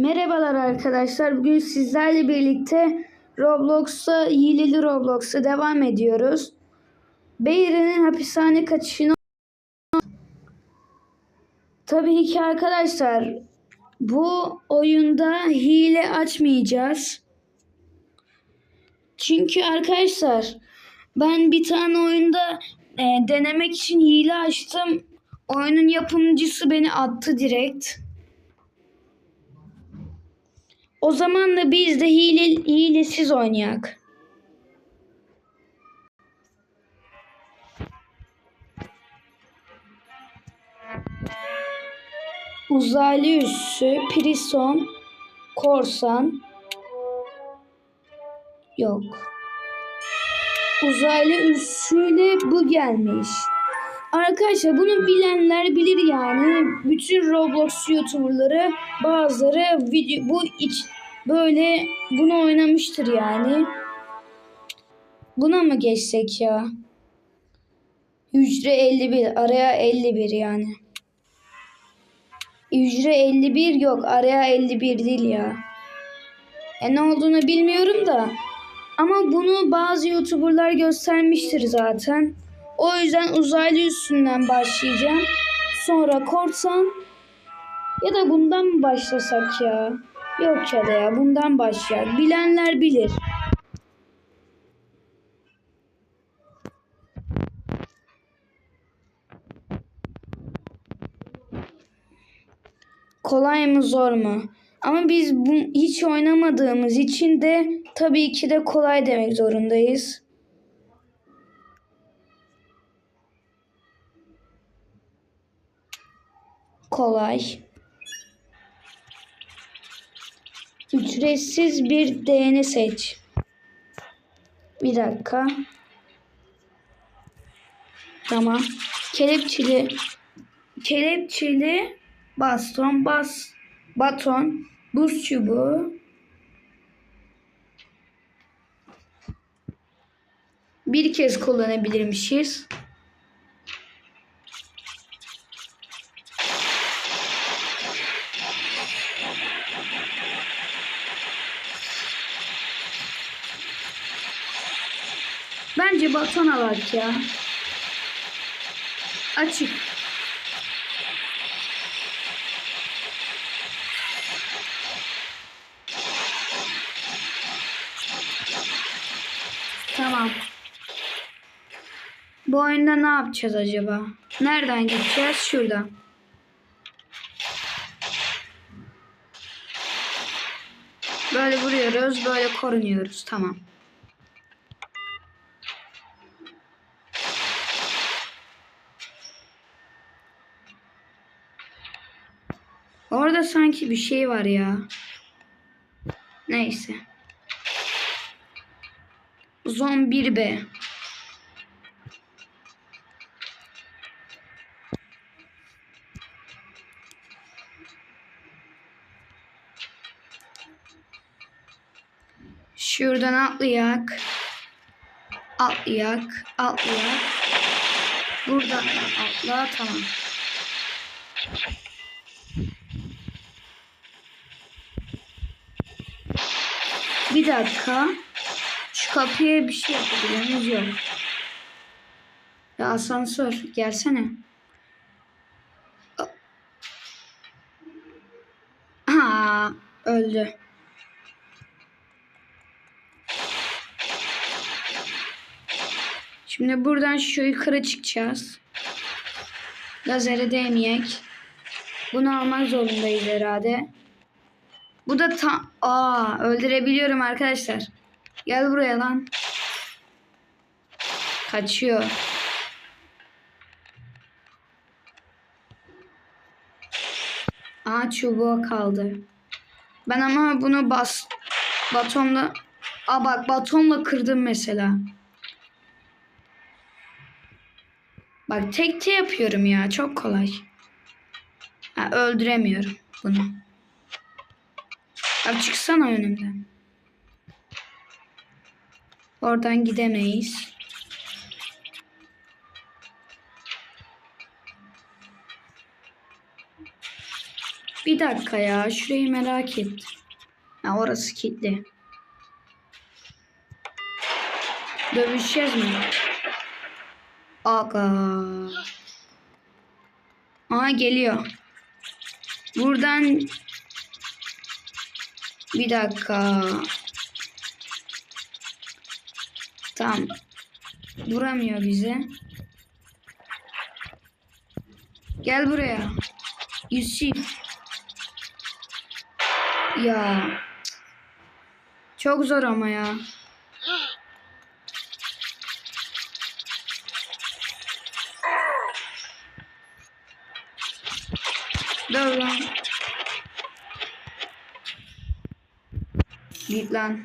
Merhabalar arkadaşlar. Bugün sizlerle birlikte Roblox'a, hileli Roblox'a devam ediyoruz. Beyri'nin hapishane kaçışını Tabii ki arkadaşlar bu oyunda hile açmayacağız. Çünkü arkadaşlar ben bir tane oyunda e, denemek için hile açtım. Oyunun yapımcısı beni attı direkt. O zaman da biz de hile, hilesiz oynayak. Uzaylı üssü, prison, korsan. Yok. Uzaylı üssüyle bu gelmiş. Arkadaşlar bunu bilenler bilir yani. Bütün Roblox YouTuber'ları bazıları video bu iç böyle bunu oynamıştır yani. Buna mı geçsek ya? Hücre 51 araya 51 yani. Hücre 51 yok araya 51 değil ya. E ne olduğunu bilmiyorum da. Ama bunu bazı YouTuber'lar göstermiştir zaten. O yüzden uzaylı üstünden başlayacağım. Sonra korsan ya da bundan mı başlasak ya? Yok ya da ya bundan başlayalım. Bilenler bilir. Kolay mı zor mu? Ama biz bu, hiç oynamadığımız için de tabii ki de kolay demek zorundayız. Kolay. Ücretsiz bir değeni seç. Bir dakika. Tamam. Kelepçeli kelepçeli baston, bas baton, buz çubuğu. Bir kez kullanabilirmişiz. Bence baton alak ya. Açık. Tamam. Bu oyunda ne yapacağız acaba? Nereden gideceğiz? Şuradan. Böyle vuruyoruz, böyle korunuyoruz. Tamam. Orada sanki bir şey var ya. Neyse. Zon 1B. Şuradan atlayak. Atlayak. Atlayak. Buradan atla. Tamam. Bir dakika. Şu kapıya bir şey yapabiliyoruz. Ya asansör gelsene. Ha öldü. Şimdi buradan şu yukarı çıkacağız. Lazere değmeyek. Bunu almak zorundayız herhalde. Bu da tam... Aa öldürebiliyorum arkadaşlar. Gel buraya lan. Kaçıyor. Aa çubuğa kaldı. Ben ama bunu bas batonla Aa bak batonla kırdım mesela. Bak tekte yapıyorum ya çok kolay. Ha, öldüremiyorum bunu. Abi çıksana önümden. Oradan gidemeyiz. Bir dakika ya. Şurayı merak ettim. Ha, orası kilitli. Dövüşeceğiz mi? Aga. Aa geliyor. Buradan bir dakika. Tamam. Vuramıyor bize. Gel buraya. Yusuf. Ya. Çok zor ama ya. Dur lan. Git lan.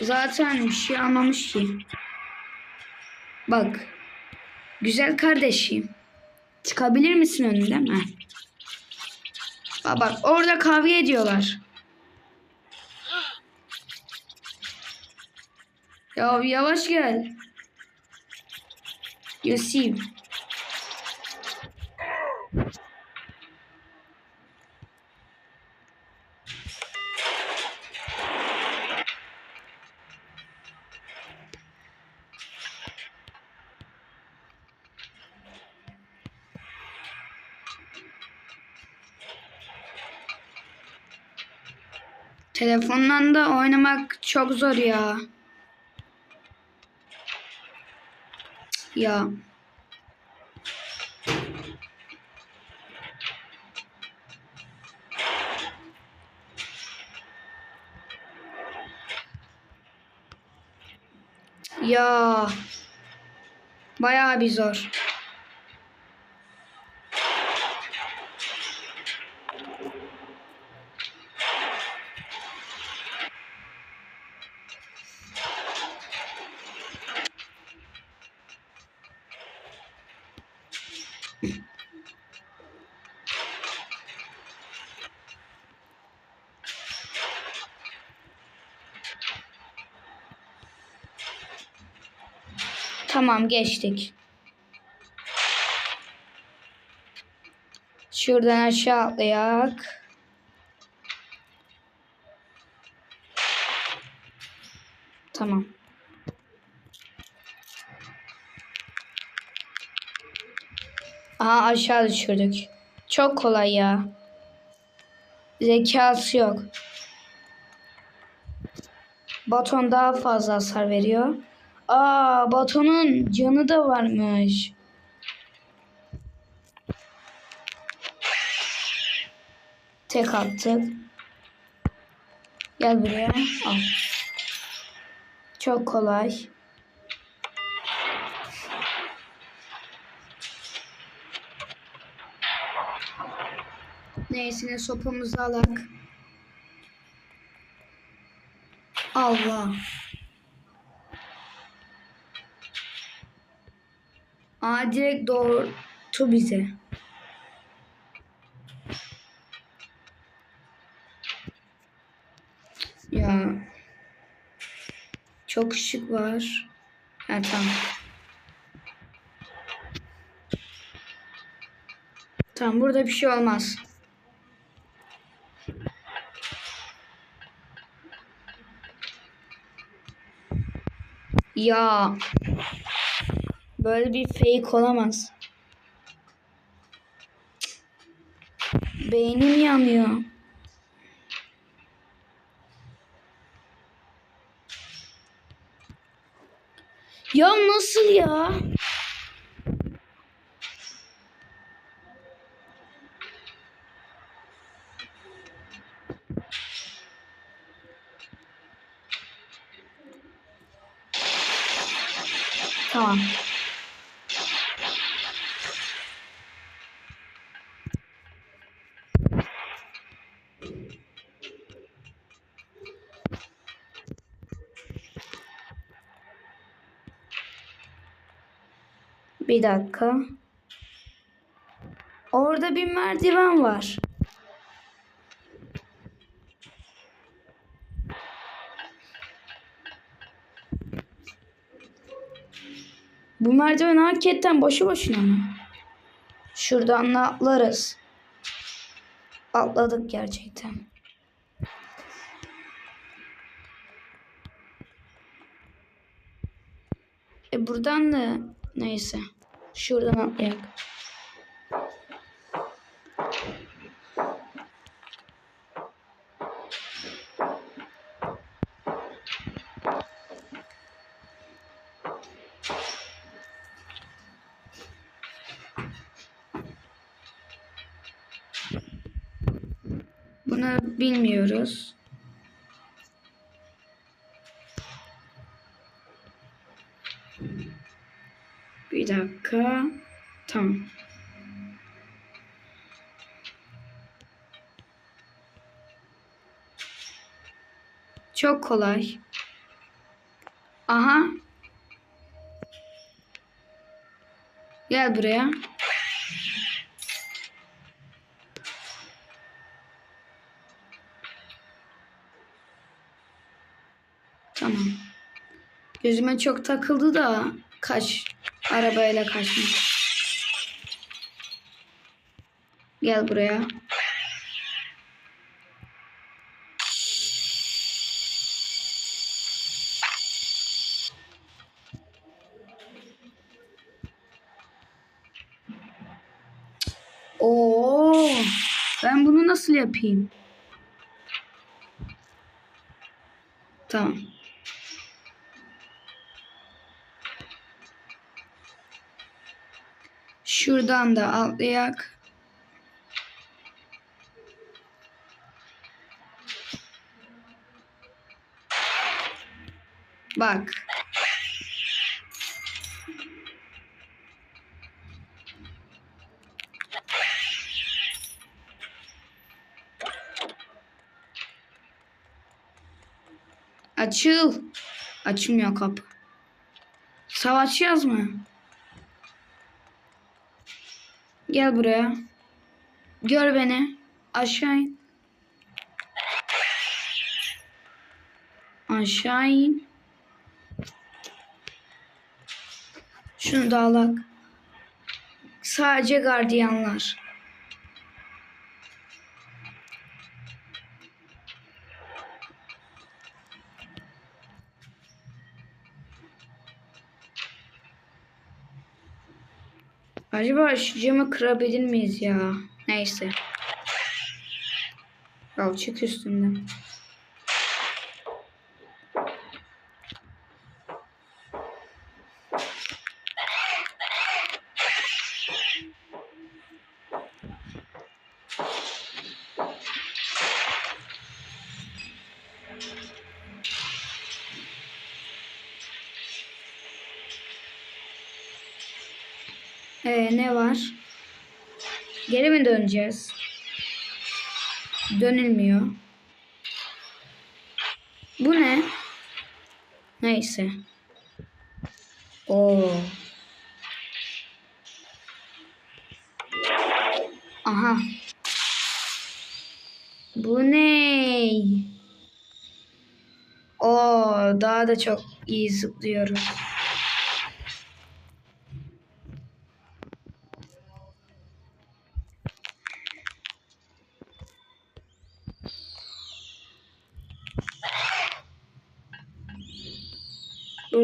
Zaten bir şey anlamış ki. Bak. Güzel kardeşim. Çıkabilir misin önünden mi? Bak, bak orada kavga ediyorlar. Ya yavaş gel. Yusuf. Telefondan da oynamak çok zor ya. Ya. Ya. Bayağı bir zor. Tamam geçtik. Şuradan aşağı atlayak. Tamam. Aha aşağı düşürdük. Çok kolay ya. Zekası yok. Baton daha fazla hasar veriyor. Aa batonun canı da varmış. Tek attık. Gel buraya. Al. Çok kolay. Neyse sopamızı alak. Allah. Aa direkt doğurtu bize. Ya. Çok ışık var. Ha tamam. Tamam burada bir şey olmaz. Ya. Böyle bir fake olamaz. Beynim yanıyor. Ya nasıl ya? Tamam. Bir dakika. Orada bir merdiven var. Bu merdiven hakikaten boşu boşuna mı? Şuradan da atlarız. Atladık gerçekten. E buradan da neyse. Şuradan atlayak. Bunu bilmiyoruz. Dakika. Tamam. Çok kolay. Aha. Gel buraya. Tamam. Gözüme çok takıldı da kaç arabayla kaçma. Gel buraya. Oo, ben bunu nasıl yapayım? Tamam. Şuradan da atlayak. Bak. Açıl. Açılmıyor kapı. Savaşacağız mı? Gel buraya. Gör beni. Aşağı in. Aşağı in. Şunu da alak. Sadece gardiyanlar. Acaba şu camı kırabilir miyiz ya? Neyse. Al çık üstünden. Ee, ne var? Geri mi döneceğiz? Dönülmüyor. Bu ne? Neyse. Oo. Aha. Bu ne? Oo, daha da çok iyi zıplıyoruz.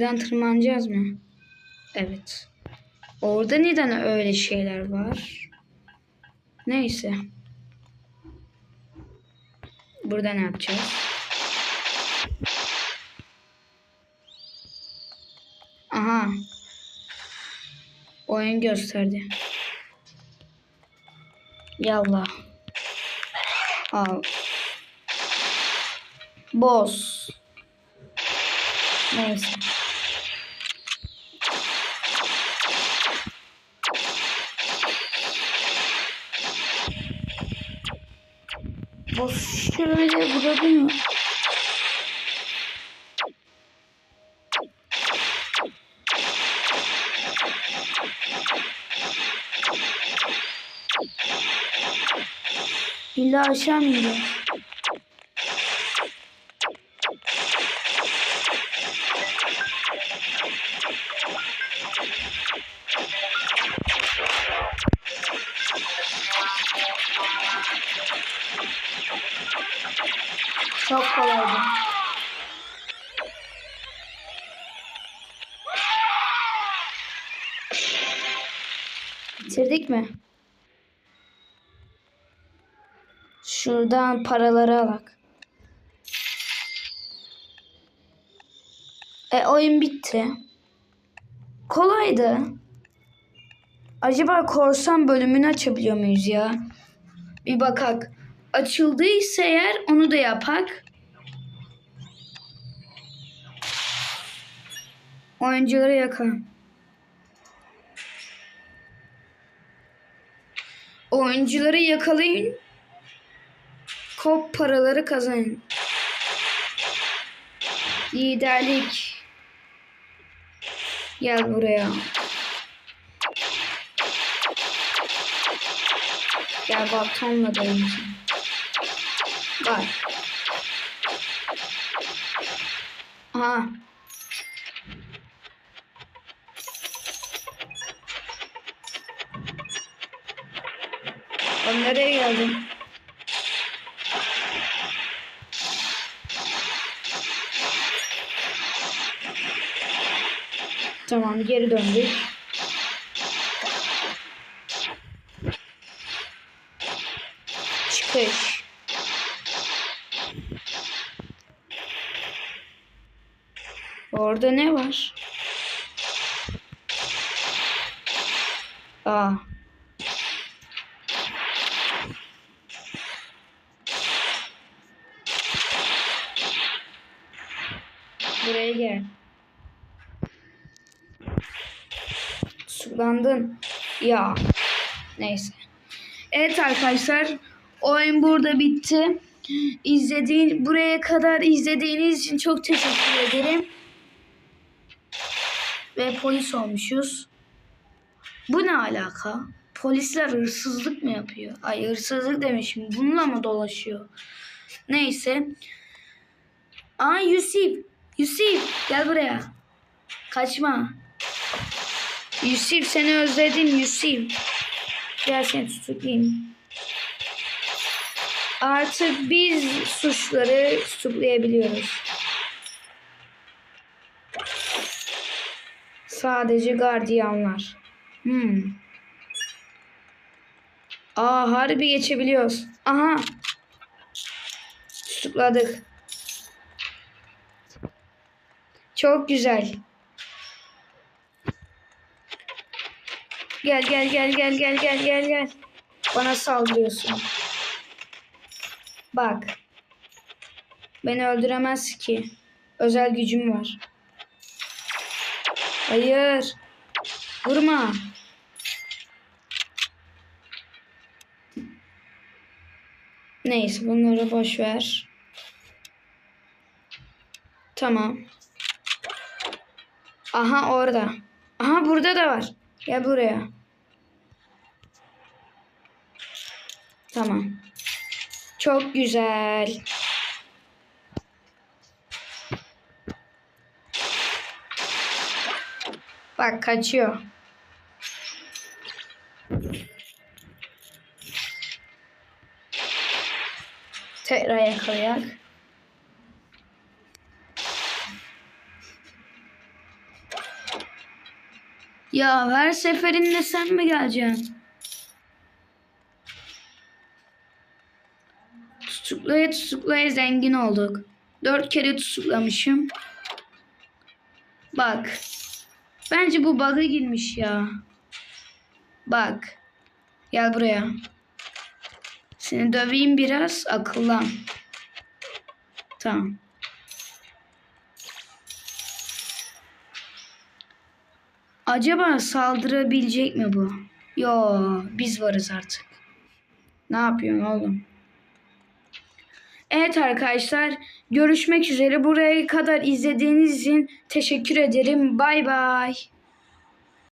Buradan tırmanacağız mı? Evet. Orada neden öyle şeyler var? Neyse. Burada ne yapacağız? Aha. Oyun gösterdi. Yallah. Al. Boss. Neyse. İlla aşağı mı iniyor? Çok kolaydı. Bitirdik mi? Şuradan paraları alak. E oyun bitti. Kolaydı. Acaba korsan bölümünü açabiliyor muyuz ya? Bir bakak. Açıldıysa eğer onu da yapak. Oyuncuları yakalım. Oyuncuları yakalayın. Kop paraları kazanın. Liderlik. Gel buraya. Gel da oynayacağım. Bak. Aha. Ben nereye geldim? Tamam geri döndük. Çıkış. Orada ne var? Aa. Buraya gel. Sulandın. Ya. Neyse. Evet arkadaşlar. Oyun burada bitti. İzlediğin, buraya kadar izlediğiniz için çok teşekkür ederim. Ve polis olmuşuz. Bu ne alaka? Polisler hırsızlık mı yapıyor? Ay hırsızlık demişim. Bununla mı dolaşıyor? Neyse. Aa Yusuf. Yusuf gel buraya. Kaçma. Yusuf seni özledim Yusuf. Gel seni tutuklayayım. Artık biz suçları tutuklayabiliyoruz. Sadece gardiyanlar. Hmm. Aa harbi geçebiliyoruz. Aha. Tutukladık. Çok güzel. Gel gel gel gel gel gel gel gel. Bana saldırıyorsun. Bak. Beni öldüremez ki. Özel gücüm var. Hayır. Vurma. Neyse bunları boş ver. Tamam. Aha orada. Aha burada da var. Gel buraya. Tamam. Çok güzel. Bak kaçıyor. Tekrar yakalayak. Ya her seferinde sen mi geleceksin? Tutuklaya tutuklaya zengin olduk. Dört kere tutuklamışım. Bak. Bence bu bug'a girmiş ya. Bak. Gel buraya. Seni döveyim biraz akıllan. Tamam. Acaba saldırabilecek mi bu? Yo, biz varız artık. Ne yapıyorsun oğlum? Evet arkadaşlar, görüşmek üzere. Buraya kadar izlediğiniz için teşekkür ederim. Bay bay.